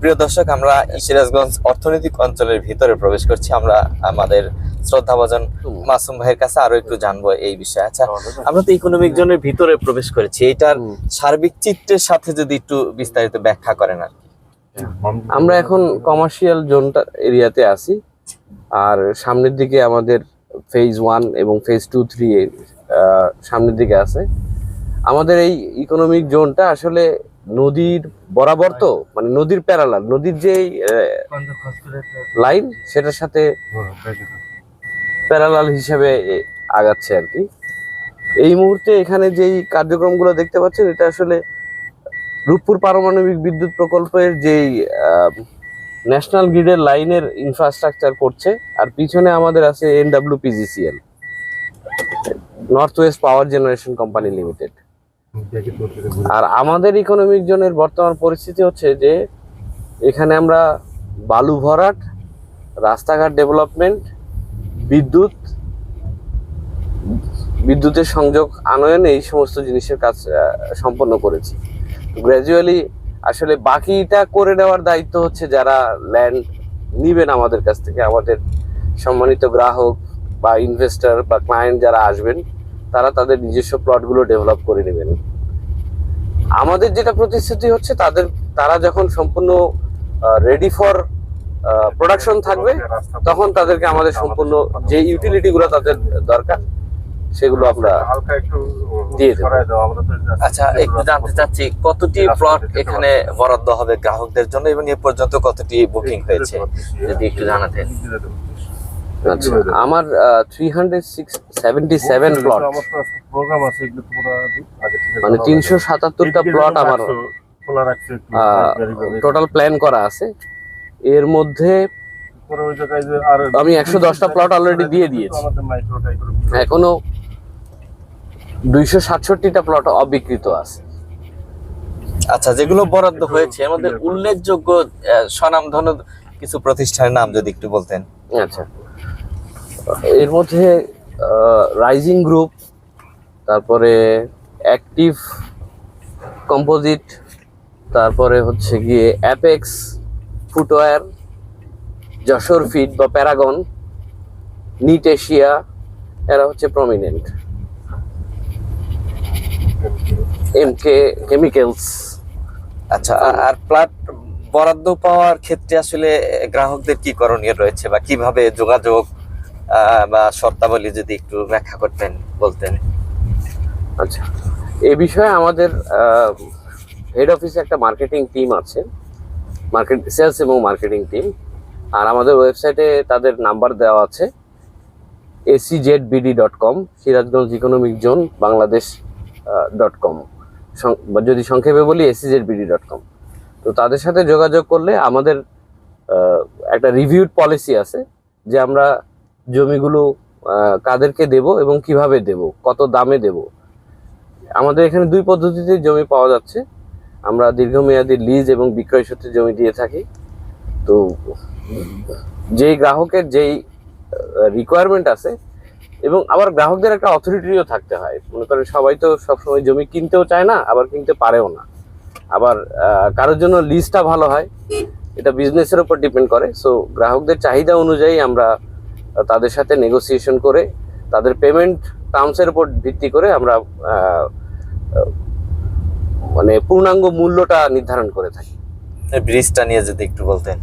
প্রিয় দর্শক আমরা সিরাজগঞ্জ অর্থনৈতিক অঞ্চলের ভিতরে প্রবেশ করছি। আমরা আমাদের শ্রদ্ধাভাজন মাসুম ভাইয়ের কাছে আরও একটু জানব এই বিষয়ে। আচ্ছা আমরা তো ইকোনমিক জোনের ভিতরে প্রবেশ করেছি। এটার সার্বিক চিত্রের সাথে যদি একটু বিস্তারিত ব্যাখ্যা করেন আর আমরা এখন কমার্শিয়াল জোনটা এরিয়াতে আছি। আর সামনের দিকে আমাদের ফেজ ওয়ান এবং ফেজ টু থ্রি সামনের দিকে আছে। আমাদের এই ইকোনমিক জোনটা আসলে নদীর বরাবর তো মানে নদীর প্যারালাল, নদীর যে লাইন, সেটার সাথে প্যারালাল হিসেবে আগাচ্ছে আর কি। এই মুহূর্তে এখানে যেই কার্যক্রমগুলো দেখতে পাচ্ছেন, এটা আসলে রূপপুর পারমাণবিক বিদ্যুৎ প্রকল্পের যেই ন্যাশনাল গ্রিডের লাইনের ইনফ্রাস্ট্রাকচার করছে, আর পিছনে আমাদের আছে NWPGCL north west power generation company limited আর আমাদের ইকোনমিক জোনের বর্তমান পরিস্থিতি হচ্ছে যে, এখানে আমরা বালু ভরাট, রাস্তাঘাট ডেভেলপমেন্ট বিদ্যুৎ, বিদ্যুতের সংযোগ আনয়ন এই সমস্ত জিনিসের কাজ সম্পন্ন করেছি। গ্র্যাজুয়ালি আসলে বাকিটা করে নেওয়ার দায়িত্ব হচ্ছে যারা ল্যান্ড নিবেন আমাদের কাছ থেকে, আমাদের সম্মানিত গ্রাহক বা ইনভেস্টর বা ক্লায়েন্ট যারা আসবেন। তারা তাদের নিজস্ব প্লটগুলো ডেভেলপ করে নেবেন। আমাদের যেটা প্রতিশ্রুতি হচ্ছে, তাদের, তারা যখন সম্পূর্ণ রেডি ফর প্রোডাকশন থাকবে, তখন তাদেরকে আমাদের সম্পূর্ণ যে ইউটিলিটিগুলো তাদের দরকার, সেগুলো আমরা দিয়ে আচ্ছা একটু জানতে চাচ্ছি, কতটি প্লট এখানে বরাদ্দ হবে গ্রাহকদের জন্য এবং এ পর্যন্ত কতটি বুকিং হয়েছে? যদি একটু জানাতেন। আচ্ছা। আমার three hundred six seventy seven plot programme আছে এগুলো তোমরা মানে জানাও। তিনশো সাতাত্তরটা এদিকে প্লট যেগুলো আমার খোলা রাখছে. টোটাল প্ল্যান করা আছে। এর মধ্যে পরে ওই জায়গায় যে আর আমি 110টা plot already দিয়ে দিয়েছি। আমাদের এখনও দুইশো সাতষট্টিটা প্লট অবিকৃত আছে। আচ্ছা যেগুলো বরাদ্দ হয়েছে এর মধ্যে উল্লেখযোগ্য স্বনামধন্য কিছু প্রতিষ্ঠানের নাম যদি একটু বলতেন। আচ্ছা। এর মধ্যে রাইজিং গ্রুপ তারপরে অ্যাক্টিভ কম্পোজিট তারপরে হচ্ছে গিয়ে অ্যাপেক্স ফুটওয়্যার যশোর ফিট বা প্যারাগন নিট এশিয়া এরা হচ্ছে প্রমিনেন্ট এম কে কেমিক্যালস আচ্ছা আর প্লাট বরাদ্দ পাওয়ার ক্ষেত্রে আসলে গ্রাহকদের কি করণীয় রয়েছে বা কীভাবে যোগাযোগ বা শর্তাবলী যদি একটু ব্যাখ্যা করতেন, বলতেন। আচ্ছা। এ বিষয়ে আমাদের হেড অফিসে একটা মার্কেটিং টিম আছে। মার্কেট সেলস এবং মার্কেটিং টিম আর আমাদের ওয়েবসাইটে তাদের নাম্বার দেওয়া আছে। AC Z BD dot com Sirajganj economic zone Bangladesh dot com যদি সংক্ষেপে বলি AC Z BD dot com তো তাদের সাথে যোগাযোগ করলে আমাদের একটা রিভিউড পলিসি আছে যে আমরা জমিগুলো কাদেরকে দেব এবং কীভাবে দেব, কত দামে দেব। আমাদের এখানে দুই পদ্ধতিতে জমি পাওয়া যাচ্ছে। আমরা দীর্ঘমেয়াদী লিজ এবং বিক্রয় সূত্রে জমি দিয়ে থাকি। তো যেই গ্রাহকের যেই রিকোয়ারমেন্ট আছে এবং আবার গ্রাহকদের একটা অথরিটিও থাকতে হয়। মনে করেন সবাই তো সবসময় জমি কিনতেও চায় না, আবার কিনতে পারেও না। আবার কারোর জন্য লিজটা ভালো হয়, এটা বিজনেসের উপর ডিপেন্ড করে। সো গ্রাহকদের চাহিদা অনুযায়ী আমরা তাদের সাথে নেগোসিয়েশন করে তাদের পেমেন্ট টার্মসের উপর ভিত্তি করে আমরা মানে পূর্ণাঙ্গ মূল্যটা নির্ধারণ করে থাকি। ব্রিজটা নিয়ে যদি একটু বলতেন।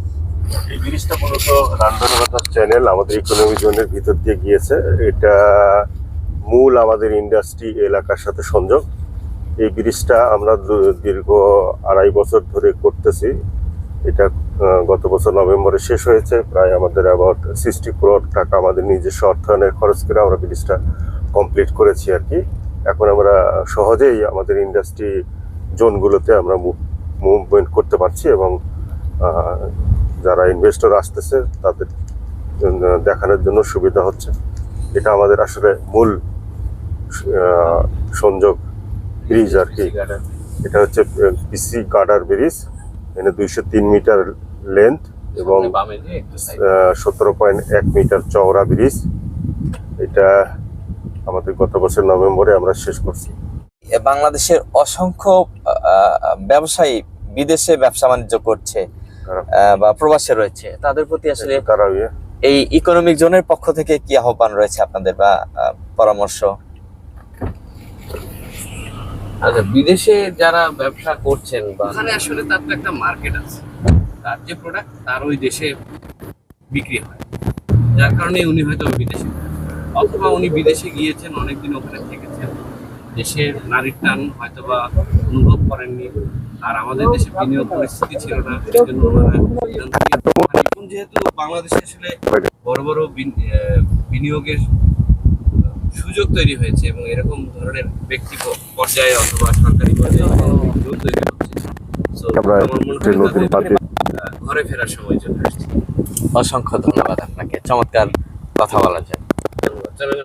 এই ব্রিজটা মূলত রান্দারবাজার চ্যানেল আমাদের ইকোনমি জোনের ভিতর দিয়ে গিয়েছে। এটা মূল আমাদের ইন্ডাস্ট্রি এলাকার সাথে সংযোগ। এই ব্রিজটা আমরা দীর্ঘ আড়াই বছর ধরে করতেছি। এটা গত বছর নভেম্বরে শেষ হয়েছে। প্রায় আমাদের অ্যাবাউট সিক্সটি ক্রোর টাকা আমাদের নিজস্ব অর্থায়নের খরচ করে আমরা ব্রিজটা কমপ্লিট করেছি আর কি। এখন আমরা সহজেই আমাদের ইন্ডাস্ট্রি জোনগুলোতে আমরা মুভমেন্ট করতে পারছি এবং যারা ইনভেস্টর আসতেছে তাদের দেখানোর জন্য সুবিধা হচ্ছে। এটা আমাদের আসলে মূল সংযোগ ব্রিজ আর কি। এটা হচ্ছে পিসি গার্ডার ব্রিজ এখানে দুইশো তিন মিটার লেন্থ এবং সতেরো পয়েন্ট এক মিটার চওড়া ব্রিজ। এটা আমাদের গত বছর নভেম্বরে আমরা শেষ করছি। বাংলাদেশের অসংখ্য ব্যবসায়ী বিদেশে ব্যবসা বাণিজ্য করছে বা প্রবাসে রয়েছে। তাদের প্রতি আসলে ইয়ে? এই ইকোনমিক জোনের পক্ষ থেকে কি আহ্বান রয়েছে আপনাদের বা পরামর্শ? আচ্ছা বিদেশে যারা ব্যবসা করছেন বা ওখানে আসলে তার তো একটা মার্কেট আছে। তার যে প্রোডাক্ট তার ওই দেশে বিক্রি হয়। যার কারণে উনি হয়তো বিদেশে অথবা উনি বিদেশে গিয়েছেন, অনেকদিন ওখানে থেকেছেন। দেশের নারীর টান হয়তো বা অনুভব করেননি। আর আমাদের দেশে বিনিয়োগ পরিস্থিতি ছিল না সেই জন্য ওনারা এখন যেহেতু বাংলাদেশে আসলে বড় বড় বিনিয়োগের সুযোগ তৈরি হয়েছে এবং এরকম ধরনের ব্যক্তি পর্যায়ে অথবা সরকারি পর্যায়ে সুযোগ তৈরি হচ্ছে। আমার মনে হয় ঘরে ফেরার সময় চলে আসছে। অসংখ্য ধন্যবাদ আপনাকে। চমৎকার কথা বলা। চলেন